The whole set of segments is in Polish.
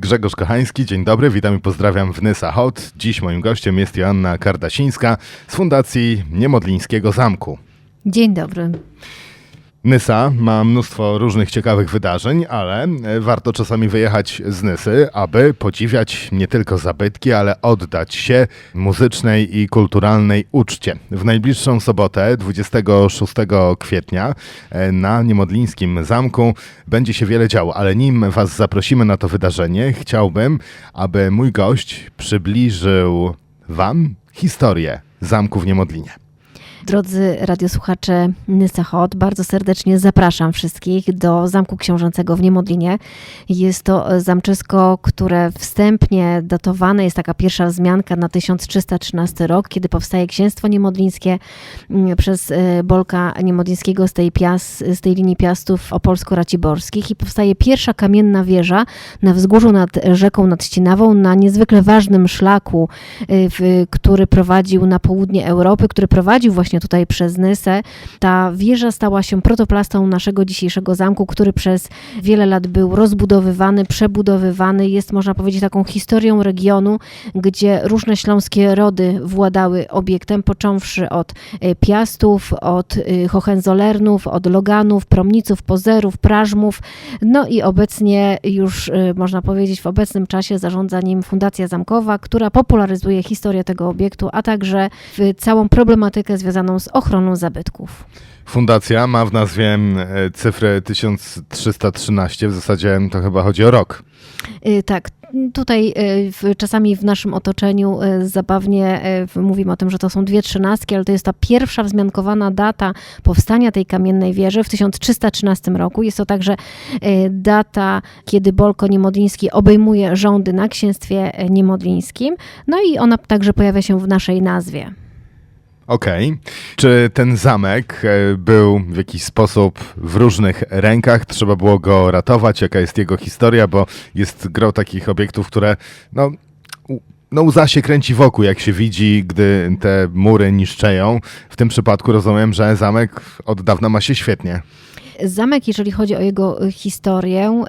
Grzegorz Kochański, dzień dobry, witam i pozdrawiam w Nysa Hot. Dziś moim gościem jest Joanna Kardasińska z Fundacji Niemodlińskiego Zamku. Dzień dobry. Nysa ma mnóstwo różnych ciekawych wydarzeń, ale e, warto czasami wyjechać z Nysy, aby podziwiać nie tylko zabytki, ale oddać się muzycznej i kulturalnej uczcie. W najbliższą sobotę, 26 kwietnia, e, na Niemodlińskim Zamku będzie się wiele działo, ale nim Was zaprosimy na to wydarzenie, chciałbym, aby mój gość przybliżył Wam historię zamku w Niemodlinie. Drodzy radiosłuchacze Nysa Hot, bardzo serdecznie zapraszam wszystkich do Zamku Książęcego w Niemodlinie. Jest to zamczysko, które wstępnie datowane jest taka pierwsza wzmianka na 1313 rok, kiedy powstaje Księstwo Niemodlińskie mm, przez e, Bolka Niemodlińskiego z tej, pias, z tej linii piastów opolsko-raciborskich i powstaje pierwsza kamienna wieża na wzgórzu nad rzeką nad Ścinawą, na niezwykle ważnym szlaku, w, który prowadził na południe Europy, który prowadził właśnie tutaj przez Nysę. Ta wieża stała się protoplastą naszego dzisiejszego zamku, który przez wiele lat był rozbudowywany, przebudowywany. Jest, można powiedzieć, taką historią regionu, gdzie różne śląskie rody władały obiektem, począwszy od y, Piastów, od y, Hohenzolernów, od Loganów, Promniców, Pozerów, Prażmów, no i obecnie już y, można powiedzieć w obecnym czasie zarządza nim Fundacja Zamkowa, która popularyzuje historię tego obiektu, a także całą problematykę związaną z ochroną zabytków. Fundacja ma w nazwie e, cyfrę 1313, w zasadzie to chyba chodzi o rok. Y, Tak, tutaj y, czasami w naszym otoczeniu y, zabawnie mówimy o tym, że to są dwie trzynastki, ale to jest ta pierwsza wzmiankowana data powstania tej kamiennej wieży w 1313 roku. Jest to także data, kiedy Bolko Niemodliński obejmuje rządy na księstwie niemodlińskim. No i ona także pojawia się w naszej nazwie. Okej. Czy ten zamek e, był w jakiś sposób w różnych rękach? Trzeba było go ratować? Jaka jest jego historia? Bo jest gro takich obiektów, które no, no łza się kręci wokół, jak się widzi, gdy te mury niszczeją. W tym przypadku rozumiem, że zamek od dawna ma się świetnie. Zamek, jeżeli chodzi o jego y, historię,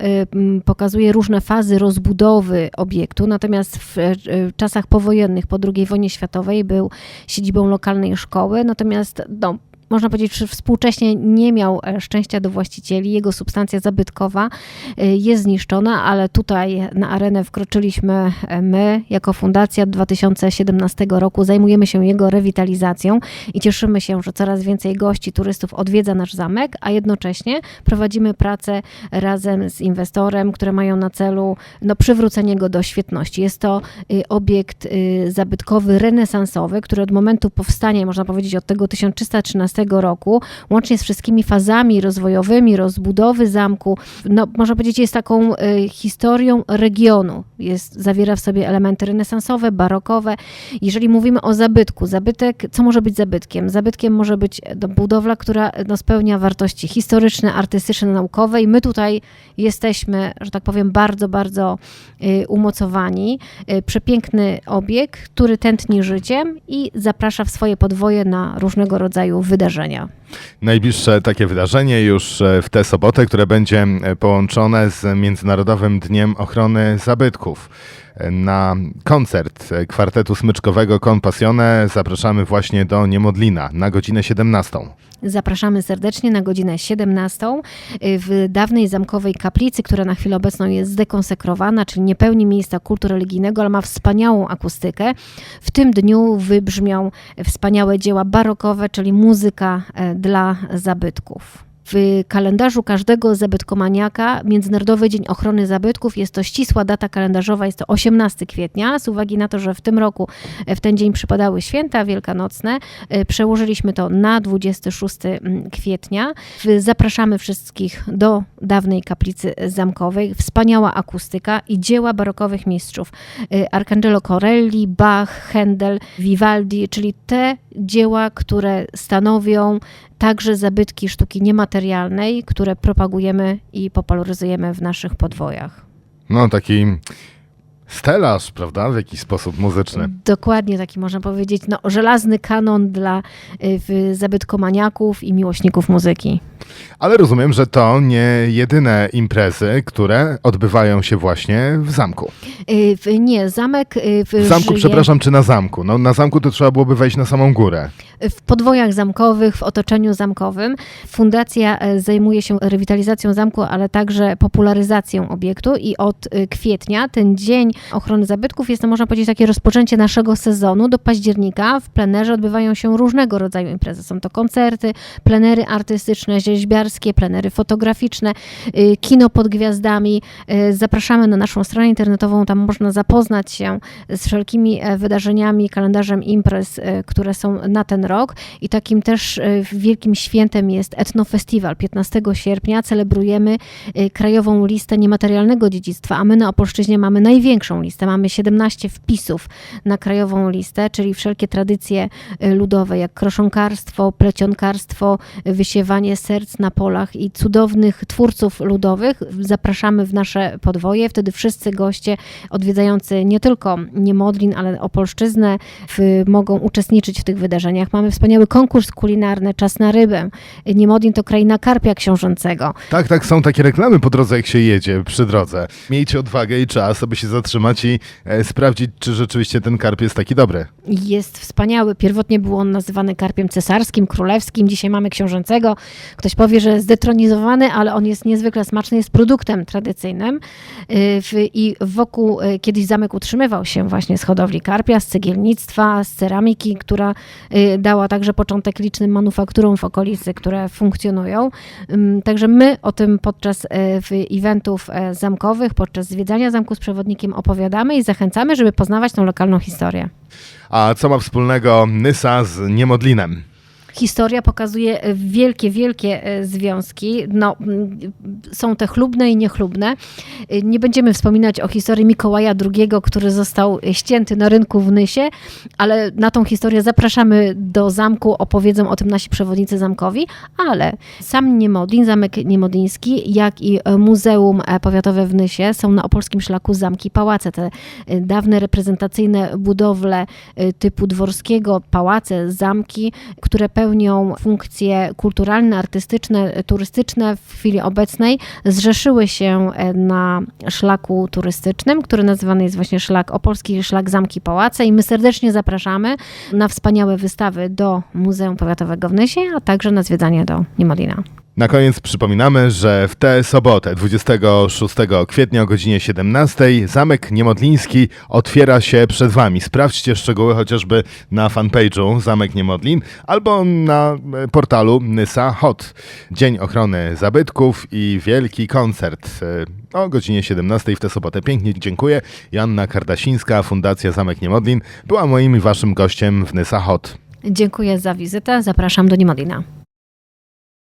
y, pokazuje różne fazy rozbudowy obiektu, natomiast w y, czasach powojennych, po II wojnie światowej, był siedzibą lokalnej szkoły, natomiast no, można powiedzieć, że współcześnie nie miał e, szczęścia do właścicieli. Jego substancja zabytkowa y, jest zniszczona, ale tutaj na arenę wkroczyliśmy e, my, jako fundacja od 2017 roku. Zajmujemy się jego rewitalizacją i cieszymy się, że coraz więcej gości, turystów odwiedza nasz zamek, a jednocześnie prowadzimy pracę razem z inwestorem, które mają na celu no, przywrócenie go do świetności. Jest to y, obiekt y, zabytkowy renesansowy, który od momentu powstania, można powiedzieć od tego 1313 roku, łącznie z wszystkimi fazami rozwojowymi, rozbudowy zamku, no, można powiedzieć jest taką y, historią regionu. Jest, zawiera w sobie elementy renesansowe, barokowe. Jeżeli mówimy o zabytku, zabytek, co może być zabytkiem? Zabytkiem może być no, budowla, która no, spełnia wartości historyczne, artystyczne, naukowe i my tutaj jesteśmy, że tak powiem, bardzo, bardzo y, umocowani. Y, przepiękny obiekt, który tętni życiem i zaprasza w swoje podwoje na różnego rodzaju wydarzenia. Najbliższe takie wydarzenie już e, w tę sobotę, które będzie e, połączone z Międzynarodowym Dniem Ochrony Zabytków. E, Na koncert e, kwartetu smyczkowego Compassione zapraszamy właśnie do Niemodlina na godzinę 17. Zapraszamy serdecznie na godzinę 17 w dawnej zamkowej kaplicy, która na chwilę obecną jest zdekonsekrowana, czyli nie pełni miejsca kultu religijnego, ale ma wspaniałą akustykę. W tym dniu wybrzmią wspaniałe dzieła barokowe, czyli muzyka e, dla zabytków. W kalendarzu każdego zabytkomaniaka Międzynarodowy Dzień Ochrony Zabytków jest to ścisła data kalendarzowa, jest to 18 kwietnia. Z uwagi na to, że w tym roku e, w ten dzień przypadały święta wielkanocne, e, przełożyliśmy to na 26 kwietnia. W- Zapraszamy wszystkich do dawnej kaplicy zamkowej. Wspaniała akustyka i dzieła barokowych mistrzów. E, Arcangelo Corelli, Bach, Händel, Vivaldi, czyli te dzieła, które stanowią także zabytki sztuki niematerialnej, które propagujemy i popularyzujemy w naszych podwojach. No taki stelaż, prawda, w jakiś sposób muzyczny. Dokładnie taki można powiedzieć, no, żelazny kanon dla y, w- zabytkomaniaków i miłośników muzyki. Ale rozumiem, że to nie jedyne imprezy, które odbywają się właśnie w zamku. Y, w- Nie, zamek y, W zamku, żyje przepraszam, czy na zamku? No na zamku to trzeba byłoby wejść na samą górę. w podwojach zamkowych, w otoczeniu zamkowym. Fundacja e, zajmuje się rewitalizacją zamku, ale także popularyzacją obiektu i od y, kwietnia, ten dzień ochrony zabytków jest to można powiedzieć takie rozpoczęcie naszego sezonu do października. W plenerze odbywają się różnego rodzaju imprezy. Są to koncerty, plenery artystyczne, rzeźbiarskie, plenery fotograficzne, y, kino pod gwiazdami. Y, Zapraszamy na naszą stronę internetową, tam można zapoznać się z wszelkimi e, wydarzeniami, kalendarzem imprez, e, które są na ten rok. I takim też wielkim świętem jest Etnofestiwal. 15 sierpnia celebrujemy krajową listę niematerialnego dziedzictwa, a my na Opolszczyźnie mamy największą listę. Mamy 17 wpisów na krajową listę, czyli wszelkie tradycje e, ludowe, jak kroszonkarstwo, plecionkarstwo, e, wysiewanie serc na polach i cudownych twórców ludowych. Zapraszamy w nasze podwoje. Wtedy wszyscy goście odwiedzający nie tylko Niemodlin, ale Opolszczyznę w, mogą uczestniczyć w tych wydarzeniach. Mamy wspaniały konkurs kulinarny Czas na rybę. Niemodlin to kraina karpia książęcego. Tak, tak, są takie reklamy po drodze, jak się jedzie przy drodze. Miejcie odwagę i czas, aby się zatrzymać i e, sprawdzić, czy rzeczywiście ten karp jest taki dobry. Jest wspaniały. Pierwotnie był on nazywany karpiem cesarskim, królewskim. Dzisiaj mamy książęcego. Ktoś powie, że zdetronizowany, ale on jest niezwykle smaczny, jest produktem tradycyjnym. W- I wokół yy, kiedyś zamek utrzymywał się właśnie z hodowli karpia, z cegielnictwa, z ceramiki, która yy, dała także początek licznym manufakturom w okolicy, które funkcjonują. Także my o tym podczas eventów yy, zamkowych, podczas zwiedzania zamku z przewodnikiem opowiadamy i zachęcamy, żeby poznawać tą lokalną historię. A co ma wspólnego Nysa z Niemodlinem? Historia pokazuje e, wielkie, wielkie e, związki. No, mm, są te chlubne i niechlubne. E, Nie będziemy wspominać o historii Mikołaja II, który został ścięty na rynku w Nysie, ale na tą historię zapraszamy do zamku, opowiedzą o tym nasi przewodnicy zamkowi, ale sam Niemodlin, zamek niemodliński, jak i Muzeum Powiatowe w Nysie są na opolskim szlaku zamki pałace. Te dawne reprezentacyjne budowle typu dworskiego, pałace, zamki, które pełnią funkcje kulturalne, artystyczne, turystyczne w chwili obecnej, zrzeszyły się e, na szlaku turystycznym, który nazywany jest właśnie szlak opolski, szlak zamki pałace i my serdecznie zapraszamy na wspaniałe wystawy do Muzeum Powiatowego w Nysie, a także na zwiedzanie do Niemodlina. Na koniec przypominamy, że w tę sobotę, 26 kwietnia o godzinie 17, Zamek Niemodliński otwiera się przed Wami. Sprawdźcie szczegóły chociażby na fanpage'u Zamek Niemodlin albo na e, portalu Nysa Hot. Dzień Ochrony Zabytków i wielki koncert e, o godzinie 17 w tę sobotę. Pięknie dziękuję. Joanna Kardasińska, Fundacja Zamek Niemodlin była moim i Waszym gościem w Nysa Hot. Dziękuję za wizytę, zapraszam do Niemodlina.